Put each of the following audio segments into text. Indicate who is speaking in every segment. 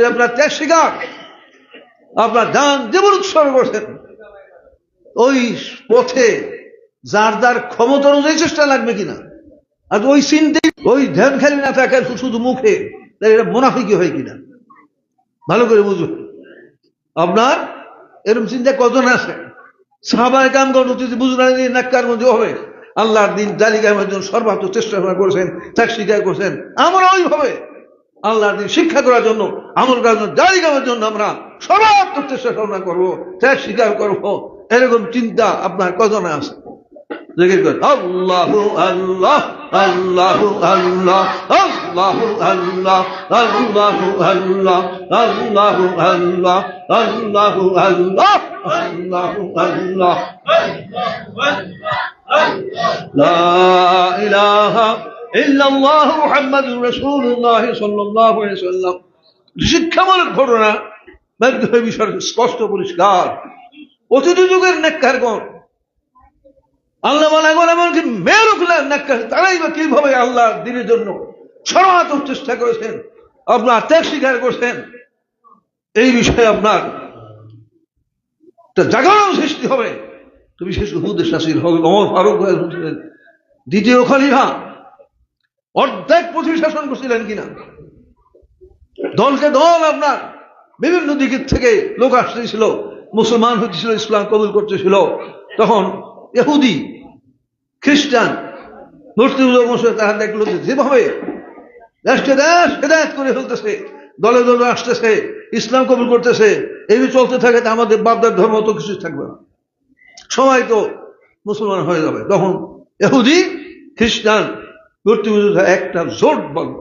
Speaker 1: যদি আপনার ত্যাগ স্বীকার। আপনার যান জীবন উৎসর্গ করছেন। ওই পথে যার যার ক্ষমতা অনুযায়ী চেষ্টা লাগবে কিনা? আর ওই চিন্তে ওই ধ্যান খালি না থাকে শুধু মুখে এটা মুনাফিকি হয় কিনা? ভালো করে বুঝুন। আপনার এরকম চিন্তা কজন আছে? সাহাবায় কাম করুন যদি বুঝলেন নাক্কার মধ্যে হবে। আল্লাহর দিন জালিকামের জন্য সর্বাত্মক চেষ্টা করেছেন, ত্যাগ স্বীকার করেছেন। আমরা ওইভাবে। আল্লাহর দিন শিক্ষা করার জন্য, আমল করার জন্য জালিকামের জন্য আমরা সর্বাত্মক চেষ্টা কামনা করব, ত্যাগ স্বীকার করব। এরকম চিন্তা আপনার কজনে আছে? লা ইলাহা ইল্লাল্লাহ মুহাম্মাদুর রাসূলুল্লাহ সাল্লাল্লাহু আলাইহি ওয়াসাল্লাম শিক্ষামূলক ঘটনা, মাধ্যমে বিষয় স্পষ্ট পরিষ্কার। অতীত যুগের নেককারগণ আল্লাহ বলা গেল এমনকি মেয়ের উঠলেন তারাই বা কীভাবে আল্লাহ দিনের জন্য সর্বাত্মক চেষ্টা করেছেন, আপনার ত্যাগ স্বীকার করছেন, এই বিষয়ে আপনার জাগরণ সৃষ্টি হবে। তো বিশেষ শাসির হবে। অমর ফারুক দ্বিতীয় খলিফা। অর্ধেক পৃথিবী শাসন করছিলেন কিনা? দলকে দল আপনার বিভিন্ন দিকের থেকে লোক আসতেছিল, মুসলমান হচ্ছিল ইসলাম কবুল করতেছিল। তখন এহুদি খ্রিস্টান মুসলিম তারা দেখল যেভাবে দেশকে দেশ হেদায়ত করে ফেলতেছে, দলে দলে আসতেছে, ইসলাম কবুল করতেছে এই চলতে থাকে, তা আমাদের বাপদার ধর্ম তো কিছু থাকবে না। সময় তো মুসলমান হয়ে যাবে। তখন এহুদি খ্রিস্টান একটা জোট বলল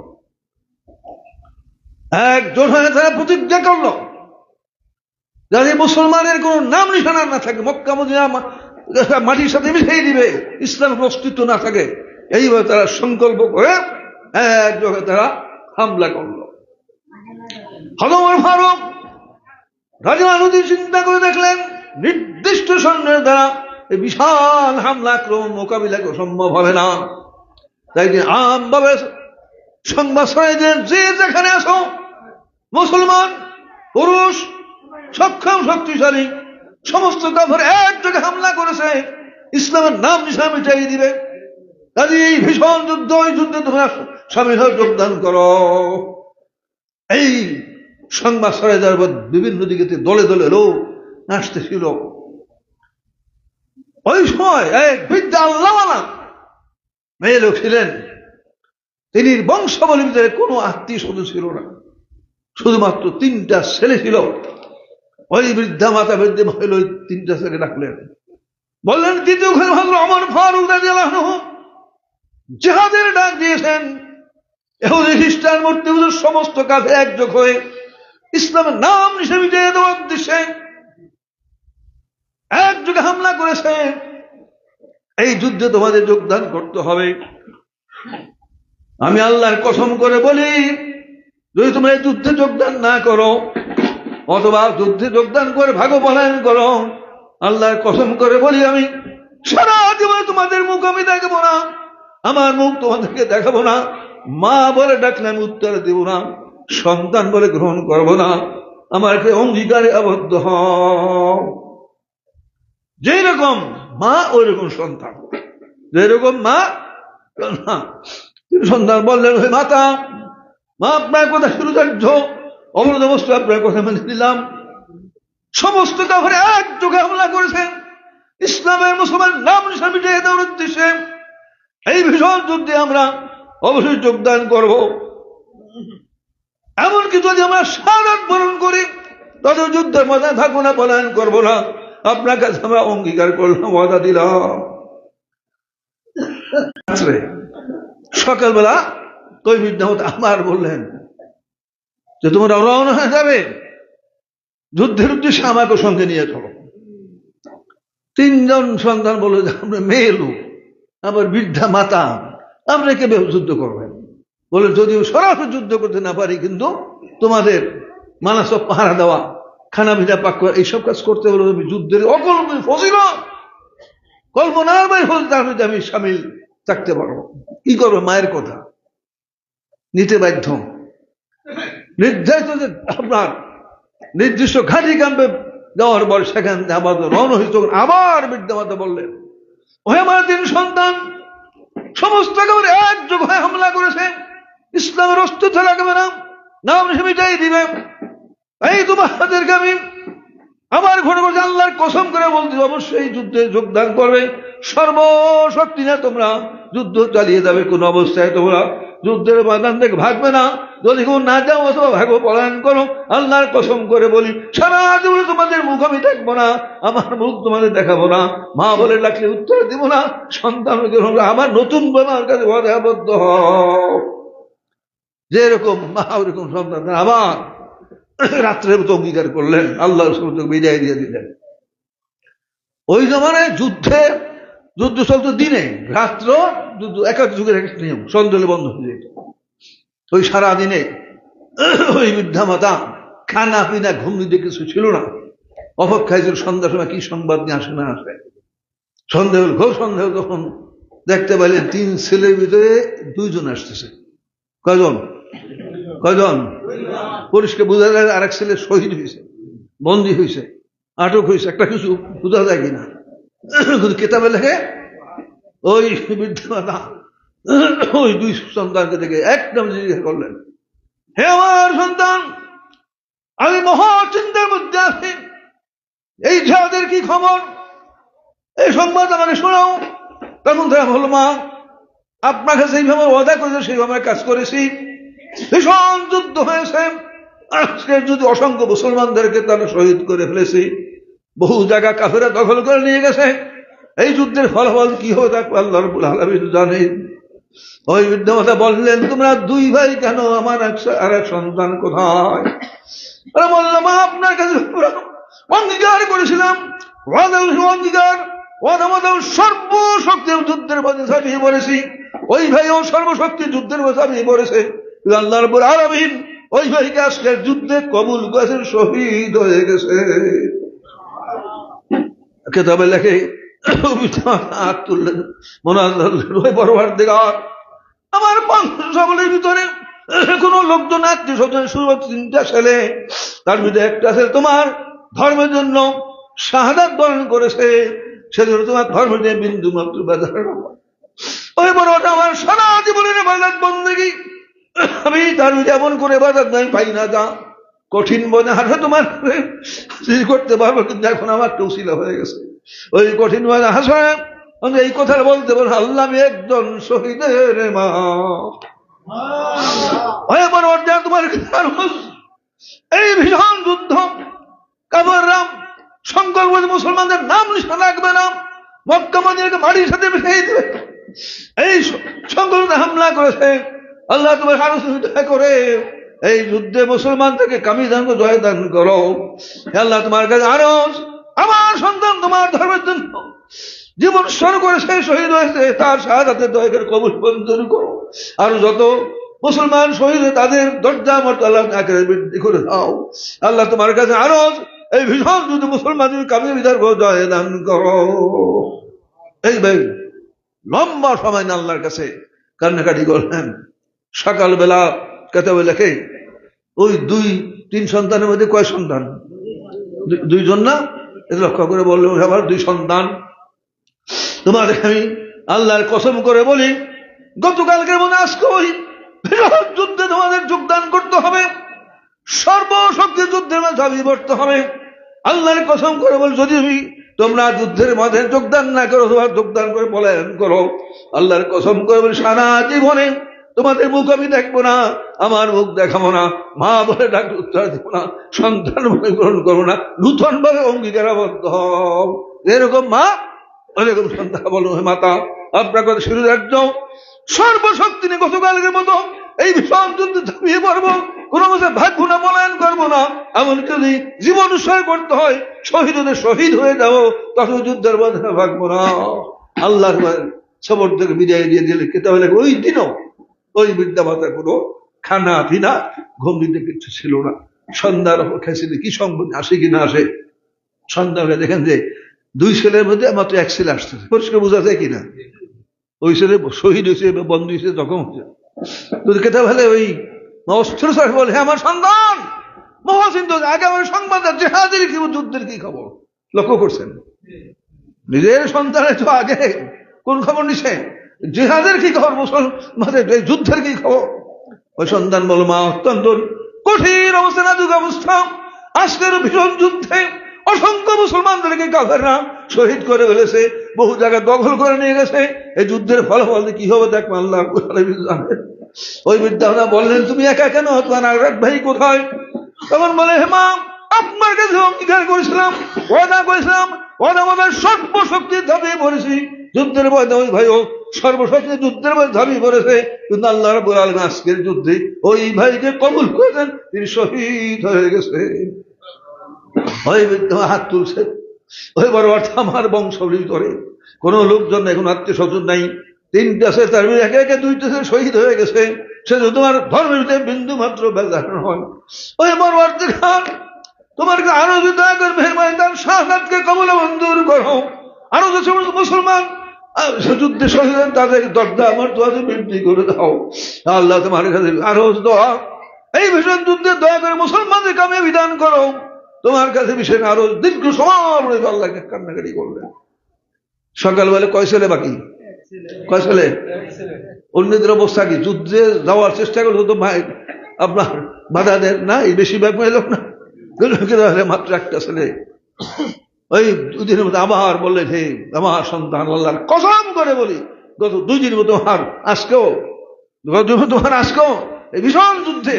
Speaker 1: এক জোট হয়ে তারা প্রতিজ্ঞা করল যাতে মুসলমানের কোন নাম নিশানা না থাকে, মক্কা, মদিনা মাটির সাথে মিশিয়ে দিবে ইসলামের অস্তিত্ব না থাকে। এইভাবে তারা সংকল্প করে একযোগে তারা হামলা করল। হজমর ফারুক রাজা চিন্তা করে দেখলেন নির্দিষ্ট সৈন্যের দ্বারা এই বিশাল হামলা আক্রমণ মোকাবিলা সম্ভব হবে না। তাই তিনি আমভাবে সংবাদ ছড়াইলেন যে যেখানে আসো মুসলমান, পুরুষ, সক্ষম, শক্তিশালী, সমস্ত কাফের এক জায়গায় হামলা করেছে, ইসলামের নাম নিশা মিটাই দিবে। কাজে এই ভীষণ যুদ্ধ ওই যুদ্ধে তোমরা স্বামী যোগদান করো। এই সংবাদ ছড়াই দেওয়ার পর বিভিন্ন দিকে দলে দলে লোক আসতেছিল ওই সময় এক বিদ্যা আল্লাহ মেয়ে লোক ছিলেন। তিনি বংশাবলীর ভিতরে কোনো আত্মীয় সদস্য ছিল না। শুধুমাত্র তিনটা ছেলে ছিল। ওই বৃদ্ধা মাতা বৃদ্ধি মহিলা ওই তিনটা ছেলে ডাকলেন। বললেন খান ভাগ্য আমার ফারুক জেহাদের ডাক দিয়েছেন। এহুদি খ্রিস্টান মূর্তি সমস্ত কাজে একযোগ হয়ে ইসলামের নাম হিসেবে দেওয়ার উদ্দেশ্যে একযোগে হামলা করেছে। এই যুদ্ধে তোমাদের যোগদান করতে হবে। আমি আল্লাহর কসম করে বলি, যদি তোমরা এই যুদ্ধে যোগদান না করো, অথবা যুদ্ধে যোগদান করে ভাগ পলায়ন করো, আল্লাহর কসম করে বলি আমি, সারা জীবনে তোমাদের মুখ আমি দেখব না, আমার মুখ তোমাদেরকে দেখাবো না, মা বলে ডাকলে আমি উত্তর দেব না, সন্তান বলে গ্রহণ করব না, আমার একটা অঙ্গীকারে আবদ্ধ হ যেই রকম মা ওই রকম সন্তান। যেরকম মা সন্তান বললেন, ওই মাতা, মা, আপনার কথা শুরু কার্য অবরোধ অবস্থা আপনার কথা মেনে দিলাম সমস্ত কাপড়ে এক যুগে হামলা করেছেন ইসলামের মুসলমান নাম মিটিয়ে দেওয়ার উদ্দেশ্যে এই ভীষণ যুদ্ধে আমরা অবশ্যই যোগদান করব। এমনকি যদি আমরা সারাত বরণ করি, তত যুদ্ধের মজায় থাকব না, পলায়ন করব না। আপনার কাছে আমরা অঙ্গীকার করলাম, ওয়াদা দিলাম। সকালবেলা তৈবির আমার বললেন যে, তোমরা রওনা হয়ে যাবে। যুদ্ধের উদ্দেশ্যে আমাকে সঙ্গে নিয়ে চলো। তিনজন সন্তান বলে যে, আমরা মেয়ে লোক আবার বৃদ্ধা মাতা, আমরা কে যুদ্ধ করবেন বলে, যদিও সরাসরি যুদ্ধ করতে না পারি, কিন্তু তোমাদের মানাসব পাহারা দেওয়া খানা ভিজা, পাক করা, এইসব কাজ করতে হলে তুমি যুদ্ধের অকল্প ফসিল কল্পনার বাই তার মধ্যে আমি সামিল থাকতে পারব। কি করবে মায়ের কথা? নিতে বাধ্য। নির্ধারিত যে আপনার নির্দিষ্ট ঘাঁটি ক্যাম্পে যাওয়ার পর সেখান আবার রওনা হয়েছে, তখন আবার বিদ্যামাতা বললেন, ওহে আমার তিন সন্তান, সমস্ত একেবারে একযোগ হয়ে হামলা করেছে। ইসলামের অস্তিত্ব লাগবে না। নাম সে মিটাই দিবে। এই তোমাদেরকে আমি আমার ঘটে ঘটে আল্লাহর কসম করে বলছি, অবশ্যই যুদ্ধে যোগদান করবে। সর্বশক্তি না তোমরা যুদ্ধ চালিয়ে যাবে কোন অবস্থায়। তোমরা যুদ্ধের ময়দান থেকে ভাগবে না। যদি কেউ না যাও অথবা ভাগো পলায়ন করো, আল্লাহর কসম করে বলি, সারা জীবনে তোমাদের মুখ আমি দেখব না, আমার মুখ তোমাদের দেখাবো না, মা বলে ডাকলে উত্তর দিব না, সন্তান আমার নতুন বোনার কাছে হও। যেরকম, মা ওরকম সন্তান আবার রাত্রের মতো অঙ্গীকার করলেন, আল্লাহ বিদায় দিয়ে দিলেন। ওই জমানায় যুদ্ধে, যুদ্ধ চলতো দিনে, রাত্র যুদ্ধ এক এক যুগের এক নিয়ম, সন্দেহ বন্ধ হয়ে যেত। ওই সারা দিনে ওই বৃদ্ধা মাতা খানা পিনা ঘুম দিতে কিছু ছিল না। অপেক্ষায় ছিল সন্ধ্যার সময় কি সংবাদ নিয়ে আসে না আসে। সন্দেহ, ঘোর সন্দেহ তখন দেখতে পাইলেন তিন ছেলের ভিতরে দুইজন আসতেছে। কজন? কজন পুলিশকে বোঝা যায় আরেক ছেলে শহীদ হয়েছে, বন্দী হয়েছে, আটক হয়েছে, একটা কিছু বোঝা যায় কিনা? কিন্তু কেতাবে লেখে, ওই বিদ্যামাতা ওই দুই সন্তানকে দেখে একদম জিজ্ঞাসা করলেন, হে আমার সন্তান, আমি মহা চিন্তার মধ্যে আছি। এই ঝাঁদের কি খবর? এই সংবাদ আমাকে শোনাও। তখন তারা বলল মা আপনার কাছে এইভাবে ওয়াদা করেছে, সেইভাবে কাজ করেছি। ভীষণ যুদ্ধ হয়েছে। আজকে যদি অসংখ্য মুসলমানদেরকে তারা শহীদ করে ফেলেছি। বহু জায়গা কাফেরা দখল করে নিয়ে গেছে। এই যুদ্ধের ফলাফল কি হবে তা আল্লাহ রবুল আলমিন জানে ওই বিদ্যমাতা বললেন, তোমরা দুই ভাই কেন? আমার এক আর এক সন্তান কোথায়? বললাম আপনার কাছে অঙ্গীকার করেছিলাম। অঙ্গীকার। সর্বশক্তি যুদ্ধের মধ্যে ঝাঁপিয়ে পড়েছি। ওই ভাইও সর্বশক্তি যুদ্ধের মধ্যে ঝাঁপিয়ে পড়েছে। আল্লাহ রবুল আলমিন ওই ভাইকে আজকের যুদ্ধে কবুল করেছেন শহীদ হয়ে গেছে। কেতাবে লেখে হাত তুললেন মনে বড়বার দিগার আমার সকলের ভিতরে কোন লোকজন আত্মীয় স্বজন শুরু তিনটা ছেলে তার ভিতরে একটা ছেলে তোমার ধর্মের জন্য শাহাদাত বরণ করেছে সেজন্য তোমার ধর্মের যে বিন্দু মাত্র ওই বড়টা আমার সারা জীবনের বাজার বন্দেগী। আমি তার যেমন করে বাজার আমি পাই না যা। কঠিন বনে হাঁটা তোমার করতে পারব? কিন্তু এখন আমার টৌসিলা হয়ে গেছে। ওই কঠিন বনে হাসা এই কথা বলতে বল আল্লাহ আমি একজন শহীদের মা। তোমার এই ভীষণ যুদ্ধ কাবার রাম সংকল্প মুসলমানদের নাম নিশান রাখবে না। মক্কা মন্দিরকে মাটির সাথে মিশিয়ে দেবে। এই সংকল্পে হামলা করেছে। আল্লাহ তোমার আলোচনা করে এই যুদ্ধে মুসলমান থেকে কামি দান জয় দান করো। আল্লাহ তোমার কাছে আরও আমার সন্তান তোমার ধর্মের জন্য জীবন স্মরণ করে সে শহীদ হয়েছে, তার সাহায্যে দয়ের কবুল বন্ধন করো। আর যত মুসলমান শহীদ তাদের দরজা মত আল্লাহ বৃদ্ধি করে দাও। আল্লাহ তোমার কাছে আরও এই ভীষণ যুদ্ধ মুসলমান কামি বিধার জয় দান করো। এই ভাই লম্বা সময় না আল্লাহর কাছে কান্নাকাটি করলেন। সকালবেলা কেতাবে লেখে ওই দুই, তিন সন্তানের মধ্যে কয় সন্তান? দুইজন না? এটা লক্ষ্য করে বলল আমার দুই সন্তান। তোমার আমি আল্লাহর কসম করে বলি গতকালকে মনে আজকে ওই যুদ্ধে তোমাদের যোগদান করতে হবে, সর্বশক্তি যুদ্ধের মাঝে ঝাঁপিয়ে পড়তে হবে। আল্লাহর কসম করে বল, যদি তুমি তোমরা যুদ্ধের মাঝে যোগদান না করো, তোমার যোগদান করে পলায়ন করো, আল্লাহর কসম করে বলি, সারা জীবনে তোমাদের মুখ আমি দেখব না, আমার মুখ দেখাবো না, মা বলে ডাক উত্তর দেব না, সন্তান বলে গ্রহণ করব না, নূতন ভাবে অঙ্গীকার আবদ্ধ এরকম মা, এরকম সন্তান বলো হে মাতা, আপনার কথা শুরু রাজ্য। সর্বশক্তি নিয়ে গতকালকের মতো এই ভীষণ যুদ্ধে ঝাঁপিয়ে পড়ব, কোনো মতে ভাগ্য না মলায়ন করব না এমন যদি জীবন উৎসর্গ করতে হয় শহীদ হতে শহীদ হয়ে যাব তত যুদ্ধের মধ্যে ভাগবো না। আল্লাহর সবর থেকে বিদায় দিয়ে দিলে কেতে হলে ওই দিনও ওই বিদ্যা মাতা কোনো খানা পিনা ঘুম দিতে কিছু ছিল না। সন্ধ্যার খেয়েছিল, কি সম্ভব আসে কি না আসে। সন্ধ্যা হলে দেখেন যে দুই ছেলের মধ্যে মাত্র এক ছেলে আসতেছে পরিষ্কার বোঝা যায় কিনা ওই ছেলে শহীদ হয়েছে বন্ধ হয়েছে, জখম হয়েছে। তো কেতা ভালে ওই অস্থির স্বরে বলে "হে আমার সন্তান! মহাসিন্ধু, আগে আমার সংবাদ জেহাদের কি, যুদ্ধের কি খবর? লক্ষ্য করছেন। নিজের সন্তানের তো আগে কোন খবর নিছে জেহাদের কি খবর মুসলমানের এই যুদ্ধের কি খবর? ওই সন্তান বল, মা, অত্যন্ত কঠিন অবস্থা, নাজুক অবস্থা। আজকের ভীষণ যুদ্ধে অসংখ্য মুসলমানদেরকে কাফেররা শহীদ করে ফেলেছে, বহু জায়গা দখল করে নিয়ে গেছে। এই যুদ্ধের ফলাফল কি হবে, দেখ আল্লাহ ওই বিদ্যাহরা বললেন, তুমি একা কেন? তোমার আর ভাই কোথায়? তখন বলে হেমা আপনার কাছে অঙ্গীকার করেছিলাম, ওয়াদা করেছিলাম ধাপিয়ে পড়েছি। যুদ্ধের সর্বশক্তি যুদ্ধের কিন্তু আল্লাহ আলম আজকের যুদ্ধে ওই ভাইকে কবুল করেছেন তিনি শহীদ হয়ে গেছে। হাত তুলছে। ওই বড় অর্থ আমার বংশ ভিতরে কোন লোকজন এখন আত্মীয় স্বজন নাই। তিনটা আছে তার একে একে দুইটা শহীদ হয়ে গেছে। সে তো তোমার ধর্মের ভিতরে বিন্দু মাত্র বেজার হয় ওই বড় অর্থ খান তোমার আরও যদি দয়া মুসলমান। যুদ্ধে শহীদ তাদের দরজা আমার দোয়াতে বৃদ্ধি করে দাও। আল্লাহ তোমার কাছে আরও দোয়া। এই ভীষণ যুদ্ধে দয়া করে মুসলমানদের কামে বিধান করো। তোমার কাছে আরও দীর্ঘ সময় আল্লাহকে কান্নাকাটি সকালবেলা কয় ছেলে বাকি? কয় ছেলে? অন্যদের অবস্থা কি? যুদ্ধে যাওয়ার চেষ্টা করলে তো ভাই, আপনার বাধা দেন না এই বেশিরভাগ মেয়ে লোক না। মাত্র একটা ছেলে। ওই দুদিনের মধ্যে আবার বললেন হে, আমার সন্তান আল্লাহর কসম করে বলি, গত দুই দিন মতো তোমার আজকেও, গত দুই দিন তোমার আজকেও এই ভীষণ যুদ্ধে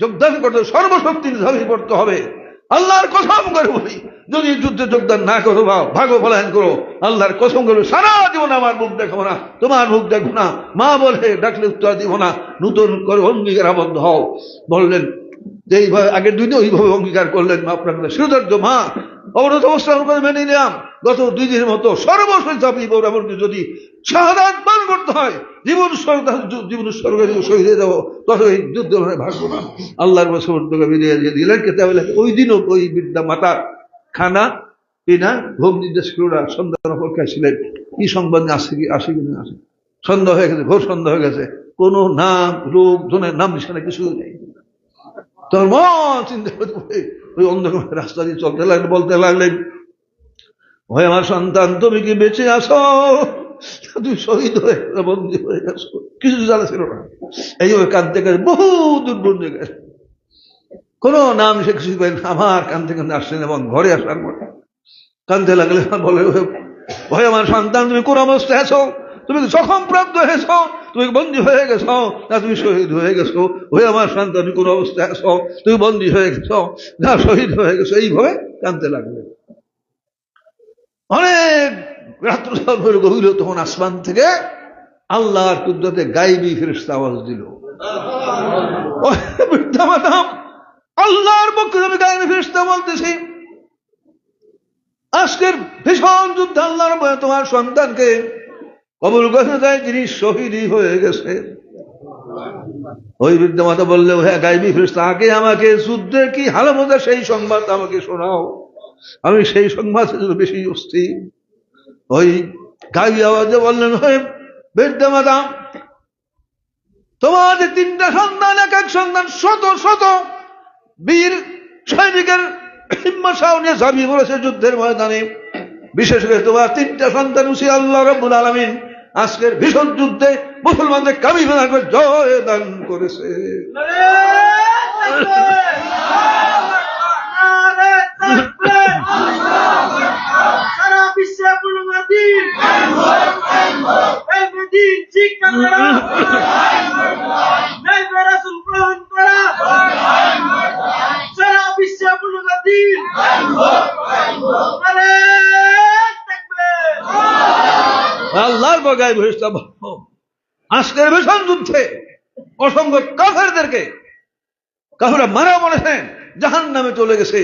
Speaker 1: যোগদান করতে সর্বশক্তি ঝাঁপিয়ে পড়তে হবে। আল্লাহর কসম করে বলি, যদি যুদ্ধে যোগদান না করো, বা ভাগ্য পলায়ন করো, আল্লাহর কসম করবে সারা জীবন আমার মুখ দেখব না, তোমার মুখ দেখো না, মা বলে, ডাকলে উত্তর দিব না, নতুন করে অঙ্গীকার আবদ্ধ হও। বললেন যে এইভাবে আগের দুই দিন ওইভাবে অঙ্গীকার করলেন মা আপনার সুদর্য মা, অবরোধ অবস্থান করে মেনে নিলাম। গত দুই দিনের মতো সর্বশেষ পড়ো এমনকি যদি শাহাদাত পান করতে হয়, জীবন জীবন স্বর্গ শহীদ যাব তত এই যুদ্ধ ভাগবো না। আল্লাহর বছর বিলিয়ে দিয়ে দিলেন। কেতে ওই দিনও ওই বিদ্যা মাতা খানা, পিনা, ভোগ নির্দেশ করে সন্ধ্যার অপেক্ষায় ছিলেন। কি সংবাদ আসে কি আসে কি না আসে? সন্ধ্যা হয়ে গেছে ঘোর সন্ধ্যা হয়ে গেছে। কোনো নাম রোগ জনের নাম নিশানা কিছু নেই। তোর মন চিন্তা করে পড়ে ওই অন্ধকার রাস্তা দিয়ে চলতে লাগলেন বলতে লাগলেন ভয় আমার সন্তান তুমি কি বেঁচে আসো তুই শহীদ হয়ে গেছো, বন্দী হয়ে গেছো। কিছু জানা ছিল না। এইভাবে কাঁদতে কাঁদতে বহু দূর দূর গেছে। কোনো নাম সে কিছু পাই। আমার কান্দতে কান্দতে আসছেন এবং ঘরে আসার পর কান্দতে লাগলে বলে ভয় আমার সন্তান তুমি কোন অবস্থায় আছো? তুমি জখম প্রাপ্ত হয়েছ। তুমি বন্দী হয়ে গেছো। না, তুমি শহীদ হয়ে গেছো। হয়ে আমার সন্তান কোন অবস্থায় আছো? তুমি বন্দী হয়ে গেছো। না, শহীদ হয়ে গেছো। এইভাবে কানতে লাগবে। অনেক রাত্র গভীর তখন আসমান থেকে আল্লাহর কুদ্রতে গাইবি ফেরেস্তা আওয়াজ দিল। আল্লাহর পক্ষে আমি গাইবি ফেরেস্তা বলতেছি। আজকের ভীষণ যুদ্ধ আল্লাহর তোমার সন্তানকে কবুল করে দেয় তিনি শহীদই হয়ে গেছে। ওই বৃদ্ধ মাতা বললে হ্যাঁ গাইবি ফেরেস্তা তাকে আমাকে যুদ্ধের কি হালমতা সেই সংবাদ আমাকে শোনাও। আমি সেই সংবাদ বেশি অস্থির। ওই গাইবি আওয়াজে বললেন বৃদ্ধ মাতা, তোমাদের তিনটা সন্তান, এক এক সন্তান, শত শত বীর সৈনিকের সাহস নিয়ে ঝাঁপিয়ে যুদ্ধের ময়দানে। বিশেষ করে তোমার তিনটা সন্তান উসি আল্লাহ রব্বুল আলমিন আজকের ভীষণ যুদ্ধে মুসলমানদের কামি করে জয় দান করেছে
Speaker 2: সারা বিশ্বে মদিন শিক্ষা করা নাইবে রাসূল গ্রহণ করা সারা বিশ্বে মুলুমাদিন আরে তাকবীর
Speaker 1: আল্লাহর বগায় ভেস্তা আজকের ভীষণ যুদ্ধে অসংখ্য কাফেরদেরকে কাফেরা মারা বলেছেন জাহান নামে চলে গেছে।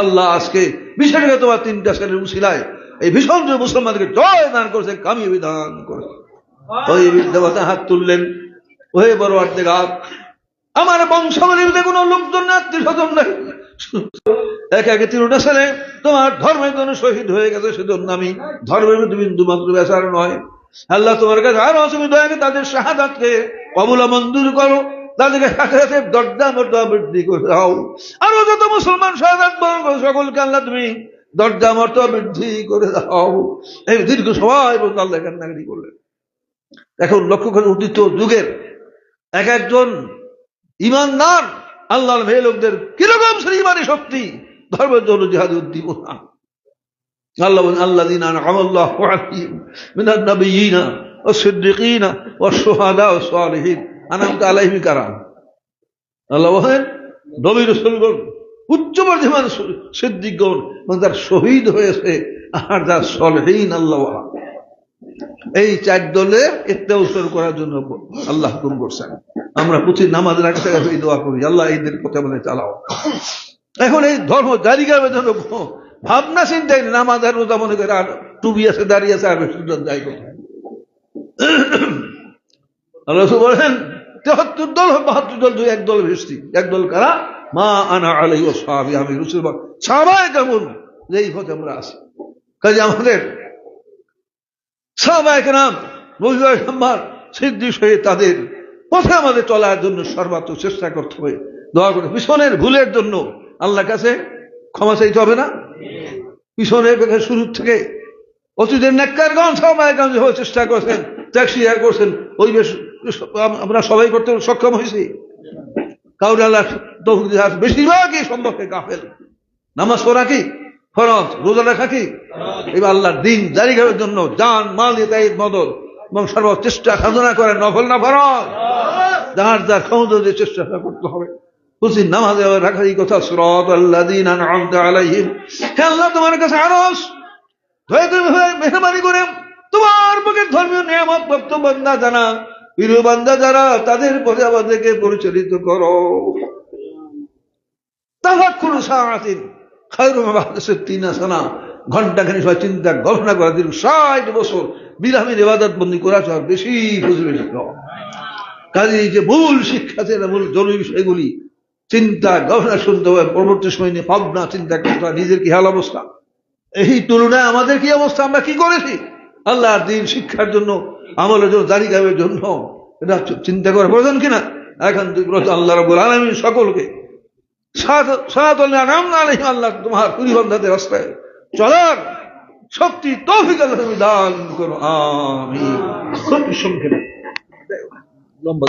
Speaker 1: আল্লাহ আজকে বিশেষ করে তোমার তিনটা ছেলের উশিলায় এই ভীষণ মুসলমানদেরকে জয় দান করেছে কামি বিধান করেছে। ওই বিদ্যাবাতা হাত তুললেন, ওহে বড় অর্ধেক হাত আমার বংশাবলীতে কোনো লোকজন আত্মীয় স্বজন নাই। এক একে তিনটা ছেলে, তোমার ধর্মের জন্য শহীদ হয়ে গেছে, সেজন্য আমি ধর্মের মধ্যে বিন্দু মাত্র বেচার নয়। আল্লাহ তোমার কাছে আরও দয়া করে তাদের শাহাদাতকে কবুলা মঞ্জুর করো, তাদেরকে সাথে সাথে দরজা মর্যাদা বৃদ্ধি করে দাও। আরও যত মুসলমান শাহাদ বরণ করে, সকলকে আল্লাহ তুমি দরজা মর্যাদা বৃদ্ধি করে দাও। এই দীর্ঘ সবাই পর্যন্ত আল্লাহ কান্নাকাটি করলেন। এখন লক্ষ্য করে উদিত যুগের এক একজন ইমানদার আল্লাহর মেয়ে লোকদের কীরকম সে ইমানি শক্তি? ধর্মের জন্য জিহাদ উদ্দীপনা। আল্লাহ আল্লাহ দিন আল্লাহ ও সোহাদা ও আলাইহি কারাম আল্লাহ বলেন উচ্চ সিদ্দিকগণ এবং তার শহীদ হয়েছে আর যার সলহীন আল্লাহ এই চার দলের উত্তর করার জন্য আল্লাহ হুকুম করছেন। আমরা প্রতি নামাজ রাখতে গেছে এই দোয়া করি, আল্লাহ এইদের কথা বলে চালাও। এখন এই ধর্ম জারি করবে জন্য ভাবনা চিন্তাই নামাজ আর রোজা মনে করে আর টুবি আছে দাঁড়িয়ে আছে, আর যাই আল্লাহ বলেন, তেহাত্তর দল বাহাত্তর দল, দুই এক দল ভেস্তি কারা? মা আনা আলাই ও সাহাবি, আমি রসুল সাহাবায় কেমন? এই পথে আমরা আছি। কাজে আমাদের সাহাবায় নাম রবিবার সম্মান সিদ্ধি সহিত তাদের পথে আমাদের চলার জন্য সর্বাত্মক চেষ্টা করতে হবে। দোয়া করে পিছনের ভুলের জন্য আল্লাহর কাছে ক্ষমা চাইতে হবে না? পিছনের বেগে শুরু থেকে অতীতের নেককারগণ সাহাবায়গণ যেভাবে চেষ্টা করছেন, ত্যাগ স্বীকার করছেন, ওই বেশ আমরা সবাই করতে সক্ষম হয়েছি। কাউরে আল্লাহ আছে। বেশিরভাগই সম্পর্কে গাফেল। নামাজ পড়া কি? ফরজ। রোজা রাখা কি? এবার আল্লাহর দিন জারি করার জন্য যান, মাল দিয়ে মদত এবং সর্ব চেষ্টা সাধনা করে নফল না ফরজ। যার যার ক্ষমতা দিয়ে চেষ্টা করতে হবে। বুঝি নামাজে এই কথা সুরত আল্লাহ, তোমার কাছে আরস মেহরবানি করে তোমার পক্ষে ধর্মীয় জানা যারা তাদের পথে আমাদেরকে পরিচালিত করো। তাহাক্ষণ সাহাতিন খায়রুম বাহাদেশের তিন আসানা। ঘণ্টা খানি সবাই চিন্তা, গবেষণা করা দিন ষাট বছর বিরামের ইবাদত বন্দি করা আর বেশি বুঝবে কাজে যে মূল শিক্ষা আছে মূল জরুরি বিষয়গুলি। চিন্তা, গবেষণা শুনতে হবে, পরবর্তী সময় নিয়ে ভাবনা, চিন্তা করতে নিজের কি হাল অবস্থা? এই তুলনায় আমাদের কি অবস্থা, আমরা কি করেছি? আল্লাহ দিন শিক্ষার জন্য, আমলের জন্য, দাঁড়ি গাবের জন্য, এটা চিন্তা করার প্রয়োজন কিনা? এখন আল্লাহ রবুল আলমী সকলকে, সাত সাত আল্লাহ, তোমার পরিবন্ধাদের রাস্তায় চলার শক্তি তৌফিক আল্লাহ দান করো আমি খুব সংক্ষেপে। লম্বা